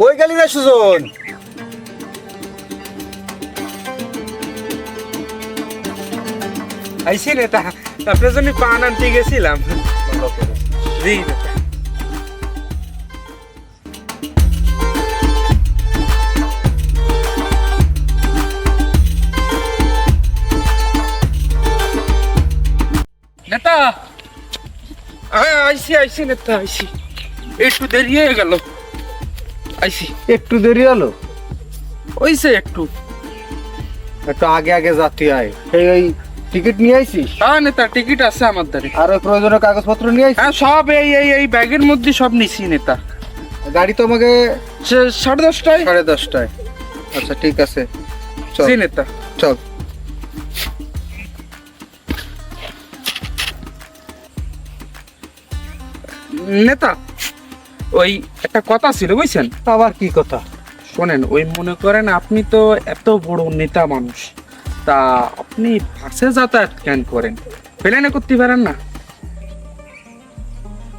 কই গেলি রে সুজন? আইসি নেতা আপনার জন্য পান আনতে গেছিলাম। জি। নেতা। আইসি আইসি নেতা আইসি একটু দেরি হয়ে গেল। আইসি। একটু দেরি হলো? ওইসে একটু। একটু আগে আগে যাত্রী আয়। সেই ওই টিকিট নিয়ে আইছিস? হ্যাঁ নেতা টিকিট আছে আমার দ্বারে আর ওই প্রয়োজনীয় কাগজপত্র নিয়ে আইছিস? হ্যাঁ সব এই এই এই ব্যাগের মধ্যে সব নিছি নেতা। গাড়ি তো আমাকে সাড়ে দশটায়? সাড়ে দশটায়। আচ্ছা ঠিক আছে। চল। নেতা। চল। নেতা ওই একটা কথা ছিল বুঝছেন? আবার কি কথা? শোনেন ওই মনে করেন আপনি তো এত বড় নেতা মানুষ তা আপনি বাসে যাতায়াত কেন করেন? প্লেনে করতে পারেন না।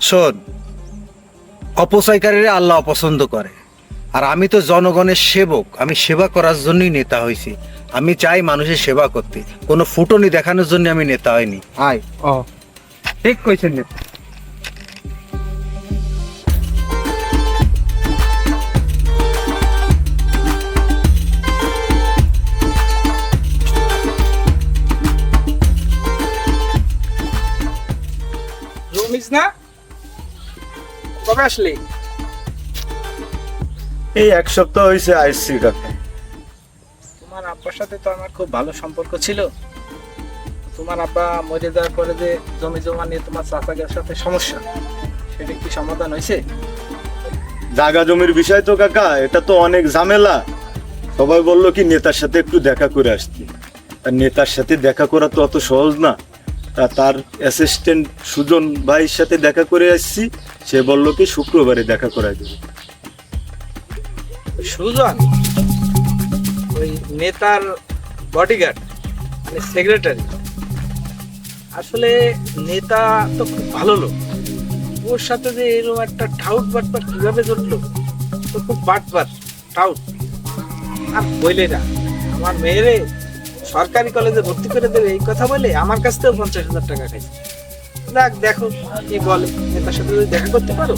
শোন অপচয়কারীরা আল্লাহ অপছন্দ করে আর আমি তো জনগণের সেবক আমি সেবা করার জন্যই নেতা হয়েছি। আমি চাই মানুষের সেবা করতে কোনো ফুটনি দেখানোর জন্য আমি নেতা হয়নি আয়। ও। ঠিক কইছেন নেতা। কবে আসলি? এই এক সপ্তাহ হয়েছে আসছি কাকা তোমার আব্বার সাথে তো আমার খুব ভালো সম্পর্ক ছিল। তোমার আব্বা মরে যাওয়ার পরে যে জমি জমা নিয়ে তোমার চাচাদের সাথে সমস্যা সেটা কি সমাধান হয়েছে জাগা জমির বিষয় তো কাকা এটা তো অনেক ঝামেলা। সবাই বলল কি নেতার সাথে একটু দেখা করে আসতে। আর নেতার সাথে দেখা করা তো অত সহজ না। তার অ্যাসিস্ট্যান্ট সুজন ভাইয়ের সাথে দেখা করে আসছি। সে বলল কি, শুক্রবারে দেখা করা যাবে সুজন, ওই নেতার বডিগার্ড মানে সেক্রেটারি আসলে নেতা তো খুব ভালো লোক। ওর সাথে যে এরকম একটা ঠাউট বাটবার কীভাবে জড়লো তো খুব বাটবার ঠাউট। আর বইলে না, আমার মেয়েরে সরকারি কলেজে ভর্তি করে দেবে, এই কথা বলে আমার কাছ থেকেও পঞ্চাশ হাজার টাকা খাইছে। দেখ দেখো, কি বলে? নেতার সাথে যদি দেখা করতে পারো,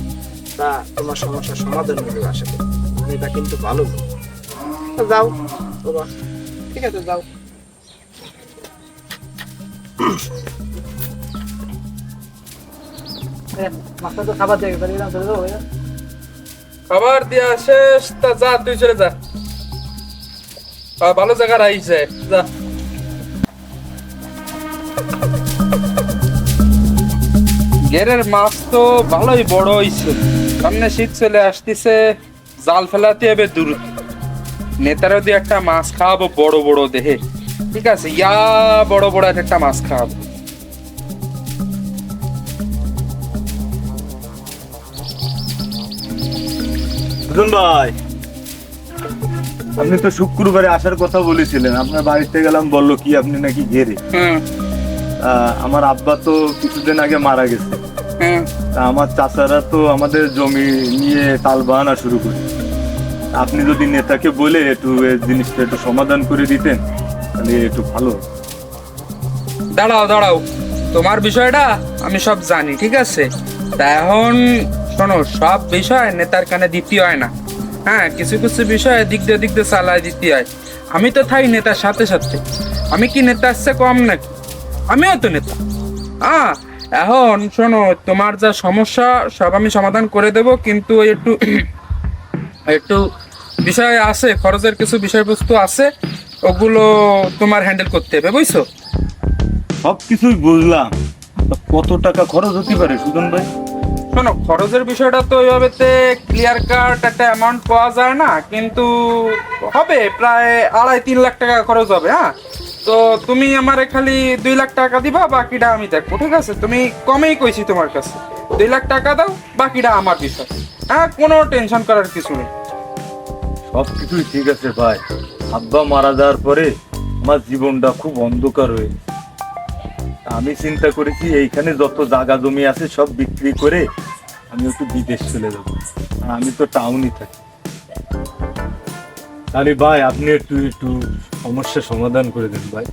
তা তোমার সমস্যার সমাধান হবে আশা করি নেতা কিন্তু ভালো যাও বাবা ঠিক আছে, যাও। খাবার ভাইয়া। খাবার দেওয়া শেষ, তা যা, তুই চলে যা। ভালো জায়গার আইছে, যা। গেরের মাছ তো ভালোই বড় হইছে। সামনে শীত চলে আসতেছে জাল ফেলাতে হবে দূর। নেতারও দিয়ে একটা মাছ খাওয়াবো বড় বড় দেহে। ঠিক আছে ইয়া বড় বড় একটা মাছ খাওয়াবো। ভাই আপনি তো শুক্রবারে আসার কথা বলেছিলেন। আপনার বাড়িতে গেলাম বলল কি আপনি নাকি ঘেরে আহ, আমার আব্বা তো কিছুদিন আগে মারা গেছে। আমার চাচারা তো আমাদের জমি নিয়ে তাল বাহানা শুরু করে। আপনি যদি নেতাকে বলে একটু জিনিসটা একটু সমাধান করে দিতেন তাহলে একটু ভালো দাঁড়াও দাঁড়াও। তোমার বিষয়টা আমি সব জানি ঠিক আছে? তা এখন শোনো সব বিষয় নেতার কানে দিতে হয় না। হ্যাঁ কিছু কিছু বিষয় দিক দিয়ে দিক দিয়ে চালায় দিতে হয়। আমি তো থাই নেতার সাথে সাথে। আমি কি নেতা আসছে কম নাকি? আমিও তো নেতা। হ্যাঁ এখন শোনো তোমার যা সমস্যা সব আমি সমাধান করে দেব কিন্তু ওই একটু একটু বিষয় আছে খরচের কিছু বিষয়বস্তু আছে ওগুলো তোমার হ্যান্ডেল করতে হবে বুঝছ? সব কিছুই বুঝলাম কত টাকা খরচ হতে পারে সুজন ভাই? শোনো খরচের বিষয়টা তো ওইভাবে ক্লিয়ার কাট একটা অ্যামাউন্ট পাওয়া যায় না কিন্তু হবে প্রায় আড়াই তিন লাখ টাকা খরচ হবে হ্যাঁ? তো তুমি আমারে খালি দুই লাখ টাকা দিবা, বাকিটা আমি দেখব, ঠিক আছে? তুমি কমেই কইছি তোমার কাছে। দুই লাখ টাকা দাও, বাকিটা আমার বিষয় হ্যাঁ কোনো টেনশন করার কিছু নেই। সব কিছুই ঠিক আছে ভাই। আব্বা মারা যাওয়ার পরে আমার জীবনটা খুব অন্ধকার হয়ে আমি চিন্তা করেছি, এইখানে যত জায়গা জমি আছে সব বিক্রি করে আমি একটু বিদেশ চলে যাব। আর আমি তো টাউনই থাকি। তাহলে ভাই, আপনি একটু একটু সমস্যার সমাধান করে দেন ভাই।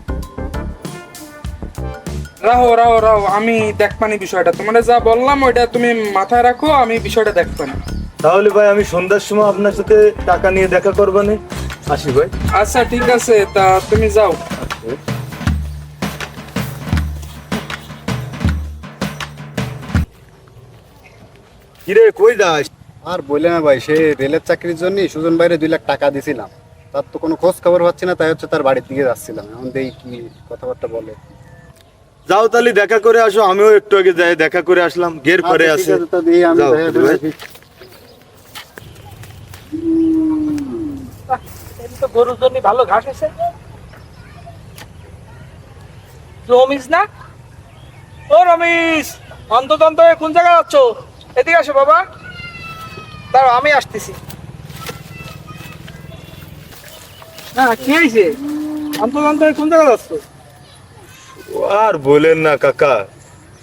রাহো রাহো রাহো আমি দেখবানি বিষয়টা। তোমার যা বললাম ওইটা তুমি মাথায় রাখো আমি বিষয়টা দেখবানি। তাহলে ভাই আমি সন্ধ্যার সময় আপনার সাথে টাকা নিয়ে দেখা করবানে। আসি ভাই। আচ্ছা ঠিক আছে তা তুমি যাও। কিরে কই যাস? আর বললে না ভাই সে রেলের চাকরির জন্য সুজন বাইরে দুই লাখ টাকা দিছিলাম। তার তো কোনো খোঁজ খবর পাচ্ছি না তাই হচ্ছে তার বাড়ির দিকে যাচ্ছিলাম। এখন দেখি কি কথাবার্তা বলে। যাও তাহলে দেখা করে আসো আমিও একটু আগে যাই দেখা করে আসলাম গের করে আচ্ছা, আছে গরুর জন্য ভালো ঘাস রমিস না? ও রমিস অন্ততন্ত কোন জায়গায় যাচ্ছ? এদিকে আসো বাবা। দাঁড়াও আমি আসতেছি। কি হয়েছে? কোন যাচ্ছ? আর বলেন না কাকা।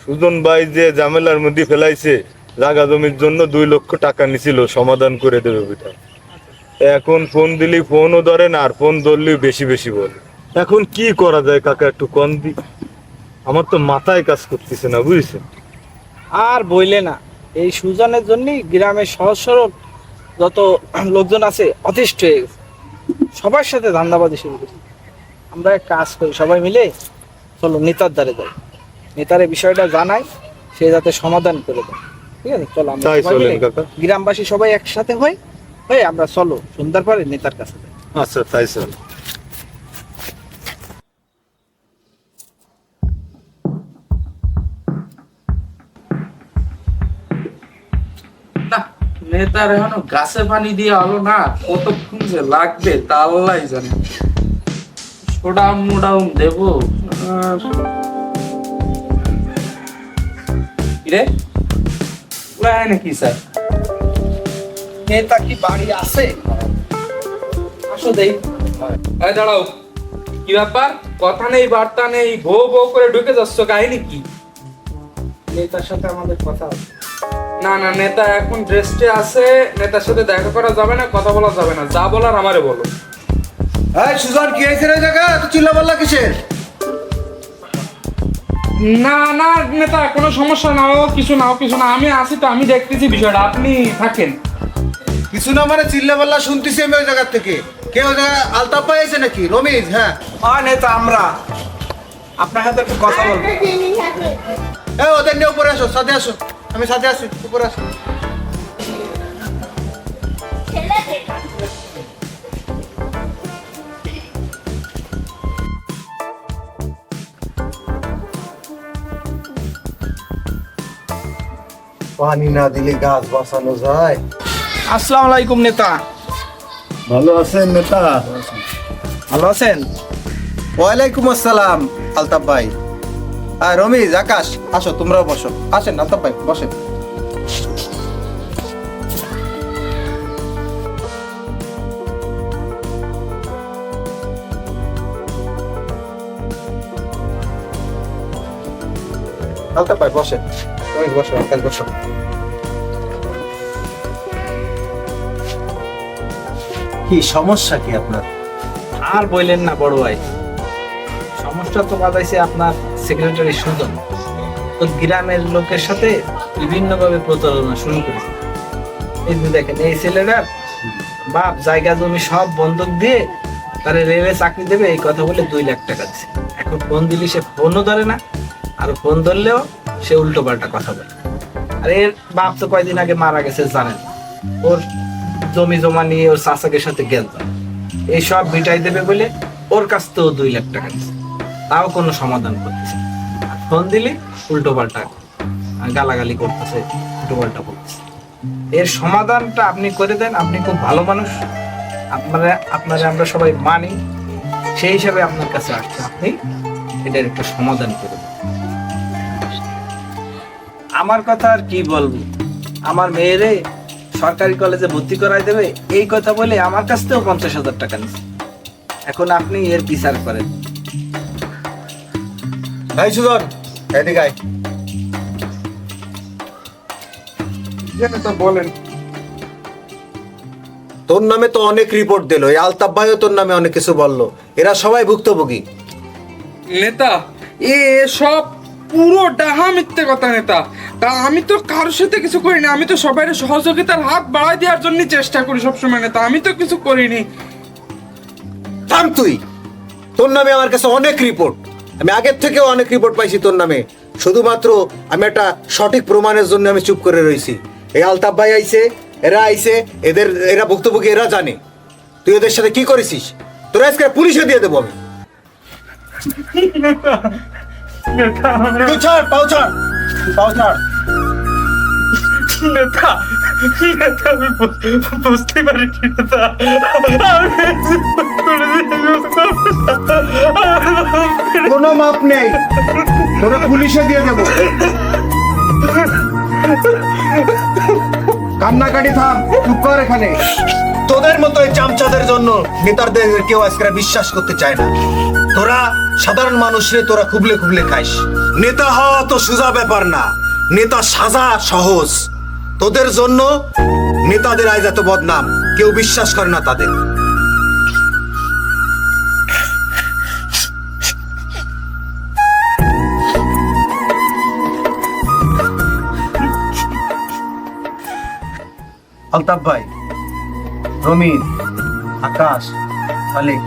সুজন ভাই যে ঝামেলার মধ্যে ফেলাইছে জাগা জমির জন্য দুই লক্ষ টাকা নিছিল সমাধান করে দেবে বিটা এখন ফোন দিলি ফোনও ধরে না আর ফোন ধরলেও বেশি বেশি বলে। এখন কি করা যায় কাকা একটু কম দি। আমার তো মাথায় কাজ করতেছে না বুঝছেন? আর বইলে না এই সুজনের জন্যই গ্রামের সহজ সরল যত লোকজন আছে অতিষ্ঠ হয়ে গেছে। সবার সাথে ধান্দাবাজি শুরু করি। আমরা এক কাজ করি সবাই মিলে চলো নেতার দ্বারে যাই। নেতারে এই বিষয়টা জানাই সে যাতে সমাধান করে দেয়। ঠিক আছে? চলো আমরা সবাই মিলে গ্রামবাসী সবাই একসাথে হই হয়ে আমরা চলো সুন্দর পরে নেতার কাছে যাই। আচ্ছা তাই গাছে পানি দিয়ে আলো না, কতক্ষণ যে লাগবে তা আল্লাহ জানে। দেবো। কিরে? নাকি, স্যার? নেতা কি বাড়ি আছে? আসো দেই। দাঁড়াও। কি ব্যাপার? কথা নেই, বার্তা নেই ভো ভো করে ঢুকে যাচ্ছ, কাহিনী কি? নেতার সাথে আমাদের কথা আছে। না না নেতা এখন রেস্টে আছে নেতার সাথে দেখা করা যাবে না কথা বলা যাবে না যা বলার আমারে বলো। এই সুজন কি হয়েছে রে জায়গা? তো চিল্লা পাল্লা কিসের? না না নেতা কোনো সমস্যা নাও কিছু নাও কিছু না আমি আছি তো আমি দেখতেছি বিষয়টা আপনি থাকেন। কিছু না মানে চিল্লা পাল্লা শুনতেছি আমি ওই জায়গার থেকে। কে ওই জায়গায় আলতাপ পাইছে নাকি? রমিজ হ্যাঁ। আ নেতা আমরা। আপনার সাথে একটু কথা বলব। এ ওদের নিয়ে উপরে আসো সাথে আসো। আমি সাথে আসি উপরে আসো। পানি না দিলে গাছ বাঁচানো যায়। আসসালামু আলাইকুম নেতা। ভালো আছেন নেতা? ভালো আছেন? ওয়ালাইকুম আসসালাম আলতাফ ভাই। আর রমিজ আকাশ আসো তোমরাও বসো। আসেন আলতাফ ভাই বসেন। আলতাফ ভাই বসেন। বসো আকাশ বসো। কি সমস্যা কি আপনার? আর বললেন না বড় ভাই। সমস্যা তো বাজাইছে আপনার। সেক্রেটারি সুজন তো গ্রামের লোকের সাথে বিভিন্নভাবে প্রতারণা শুরু করেছে। এই দেখেন, এই ছেলেরা বাপ, জায়গা, জমি সব বন্ধক দিয়ে তারে রেলে চাকরি দেবে, এই কথা বলে দুই লাখ টাকা দিচ্ছে এখন ফোন দিলি সে ফোনও ধরে না, আর ফোন ধরলেও সে উল্টো পাল্টা কথা বলে। আর এর বাপ তো কয়দিন আগে মারা গেছে, জানেন। ওর জমি জমা নিয়ে ওর চাচাকের সাথে গেল। এইসব মিটাই দেবে বলে ওর কাছ থেকেও দুই লাখ টাকা দিচ্ছে তাও কোনো সমাধান করতেছে আর ফোন দিলে উল্টো পাল্টা গালাগালি করতেছে, উল্টো পাল্টা বলতেছে। এর সমাধানটা আপনি করে দেন, আপনি খুব ভালো মানুষ। আপনারা আপনারা আমরা সবাই মানি। সেই হিসাবে আপনার কাছে আসছে, আপনি এটার একটা সমাধান করে দেন। আমার কথা আর কি বলব? আমার মেয়েরে সরকারি কলেজে ভর্তি করাই দেবে, এই কথা বলে আমার কাছ থেকেও পঞ্চাশ হাজার টাকা নিচ্ছে এখন আপনি এর বিচার করেন। ভাই সুজন এদিকে আয়। নেতা বলেন। তোর নামে তো অনেক রিপোর্ট দিল এই আলতাফ ভাইও তোর নামে অনেক কিছু বলল। এরা সবাই ভুক্তভোগী। নেতা এ সব পুরো ডাহা মিথ্যে কথা নেতা। তা আমি তো কারোর সাথে কিছু করিনি আমি তো সবাই সহযোগিতার হাত বাড়াই দেওয়ার জন্য চেষ্টা করি সবসময় নেতা আমি তো কিছু করিনি। থাম তুই। তোর নামে আমার কাছে অনেক রিপোর্ট আমি আগের থেকেও অনেক রিপোর্ট পাইছি তোর নামে। শুধুমাত্র আমি একটা সঠিক প্রমাণের জন্য আমি চুপ করে রয়েছি এই আলতাফ ভাই আইছে, এরা আইছে, এদের, এরা ভুক্তভোগী, এরা জানে। তুই এদের সাথে কি করেছিস? তোরা আজকে পুলিশে দিয়ে দেবো আমি। বুঝতে নেতা মাপ নেই। তোরা পুলিশে দিয়ে দেবো। কান্নাকাটি থাম, চুপ কর এখানে। তোদের মতো এই চামচাদের জন্য নেতাদের কেউ আজকে বিশ্বাস করতে চায় না। তোরা সাধারণ মানুষরে তোরা খুবলে খুবলে খাইস। নেতা হওয়া তো সোজা ব্যাপার না। নেতা সাজা সহজ। তোদের জন্য নেতাদের আজ এত বদনাম। কেউ বিশ্বাস করে না তাদের। আলতাফ ভাই, রমিন, আকাশ, মালিক,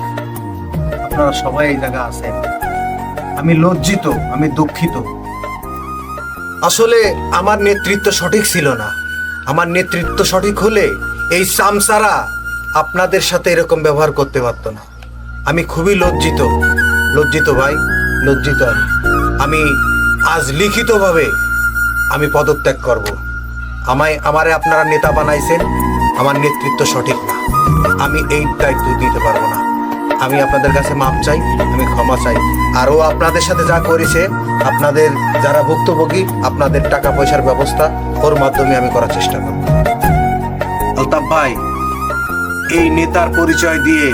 আপনারা সবাই এই জায়গা আছেন। আমি লজ্জিত, আমি দুঃখিত। আসলে আমার নেতৃত্ব সঠিক ছিল না। আমার নেতৃত্ব সঠিক হলে এই সামসারা আপনাদের সাথে এরকম ব্যবহার করতে পারতো না। আমি খুবই লজ্জিত লজ্জিত ভাই, লজ্জিত আমি আমি। আজ লিখিতভাবে আমি পদত্যাগ করব। আমায়, আমারে আপনারা নেতা বানাইছেন, আমার নেতৃত্ব সঠিক না। আমি এই দায়িত্ব দিতে পারব না। আমি আপনাদের কাছে মাপ চাই, আমি ক্ষমা চাই। আরও আপনাদের সাথে যা করেছে, আপনাদের যারা ভুক্তভোগী, আপনাদের টাকা পয়সার ব্যবস্থা, ওর মাধ্যমে আমি করার চেষ্টা করব। আলতাফ ভাই, এই নেতার পরিচয় দিয়ে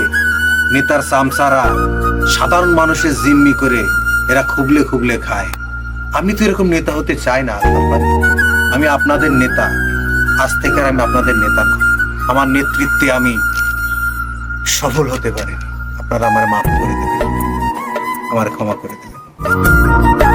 নেতার সামসারা সাধারণ মানুষের জিম্মি করে এরা খুবলে খুবলে খায়। আমি তো এরকম নেতা হতে চাই না, আলতাফ ভাই। আমি আপনাদের নেতা। আজ থেকে আমি আপনাদের নেতা আমার নেতৃত্বে আমি সফল হতে পারি। আপনারা আমার মাফ করে দেবেন। আমার ক্ষমা করে দেবেন।